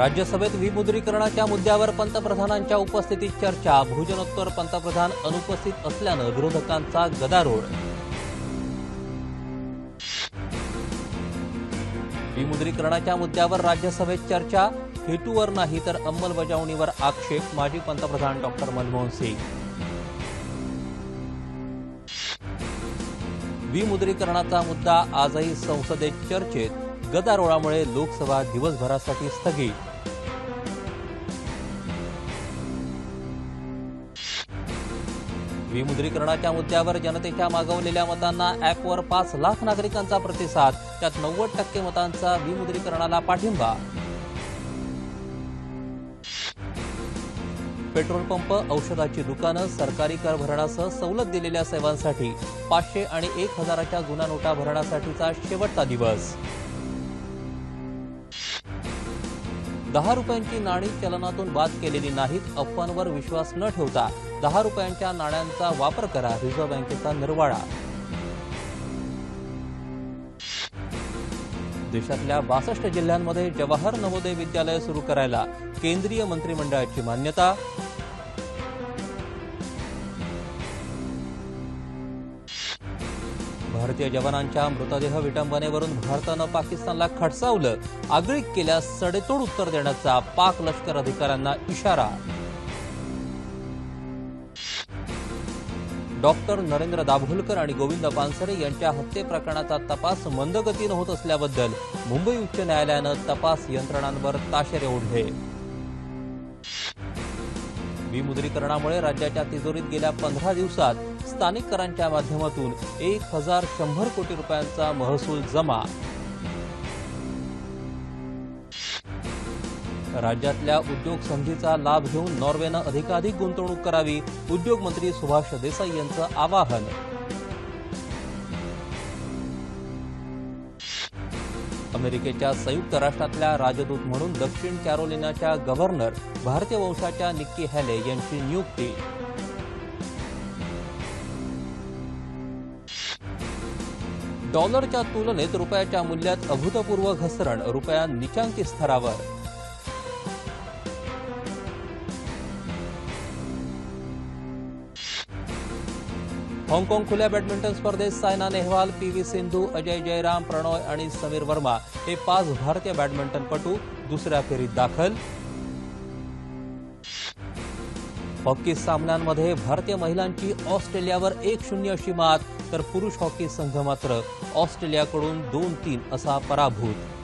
राज्यसभेत विमुद्रीकरणाच्या मुद्द्यावर पंतप्रधानांच्या उपस्थितीत चर्चा. भोजनोत्तर पंतप्रधान अनुपस्थित असल्यानं विरोधकांचा गदारोळ. विमुद्रीकरणाच्या मुद्द्यावर राज्यसभेत चर्चा. हेतूवर नाही तर अंमलबजावणीवर आक्षेप माजी पंतप्रधान डॉक्टर मनमोहन सिंग. विमुद्रीकरणाचा मुद्दा आजही संसदेत चर्चेत. गदारोळामुळे लोकसभा दिवसभरासाठी स्थगित. विमुद्रीकरणाच्या मुद्द्यावर जनतेच्या मागवलेल्या मतांना ॲपवर पाच लाख नागरिकांचा प्रतिसाद त्यात नव्वद टक्के मतांचा विमुद्रीकरणाला पाठिंबा. पेट्रोल पंप औषधाची दुकानं सरकारी कर भरणासह सवलत दिलेल्या सेवांसाठी पाचशे आणि एक हजाराच्या जुन्या नोटा भरण्यासाठीचा शेवटचा दिवस. दहा रुपयांची नाणी चलनातून बाद केलेली नाहीत अफवांवर विश्वास न ठेवता दहा रुपयांच्या नाण्यांचा वापर करा रिझर्व्ह बँकेचा निर्वाळा. देशातल्या बासष्ट जिल्ह्यांमध्ये जवाहर नवोदय विद्यालय सुरू करायला केंद्रीय मंत्रिमंडळाची मान्यता. भारतीय जवानांच्या मृतदेह विटंबनेवरून भारतानं पाकिस्तानला खडसावलं. आगळीक केल्यास सडेतोड उत्तर देण्याचा पाक लष्कर अधिकाऱ्यांना इशारा. डॉक्टर नरेंद्र दाभोलकर आणि गोविंद पानसरे यांच्या हत्येप्रकरणाचा तपास मंदगतीनं होत असल्याबद्दल मुंबई उच्च न्यायालयानं तपास यंत्रणांवर ताशेरे ओढले. विमुद्रीकरणामुळे राज्याच्या तिजोरीत गेल्या पंधरा दिवसात स्थानिक करांच्या माध्यमातून एक हजार शंभर कोटी रुपयांचा महसूल जमा. राज्यातल्या उद्योग संधीचा लाभ घेऊन नॉर्वेनं अधिकाधिक गुंतवणूक करावी उद्योग मंत्री सुभाष देसाई यांचं आवाहन. अमेरिकेच्या संयुक्त राष्ट्रातल्या राजदूत म्हणून दक्षिण कॅरोलिनाच्या गव्हर्नर भारतीय वंशाच्या निक्की हॅले यांची नियुक्ती. डॉलरच्या तुलनेत रुपयाच्या मूल्यात अभूतपूर्व घसरण रुपया निचांकी स्तरावर. हाँगकाँग खुल्या बॅडमिंटन स्पर्धेत सायना नेहवाल पी व्ही सिंधू अजय जयराम प्रणॉय आणि समीर वर्मा हे पाच भारतीय बॅडमिंटनपटू दुसऱ्या फेरीत दाखल. हॉकी सामन्यांमध्ये भारतीय महिलांची ऑस्ट्रेलियावर एक शून्य अशी मात तर पुरुष हॉकी संघ मात्र ऑस्ट्रेलियाकडून दोन तीन असा पराभूत.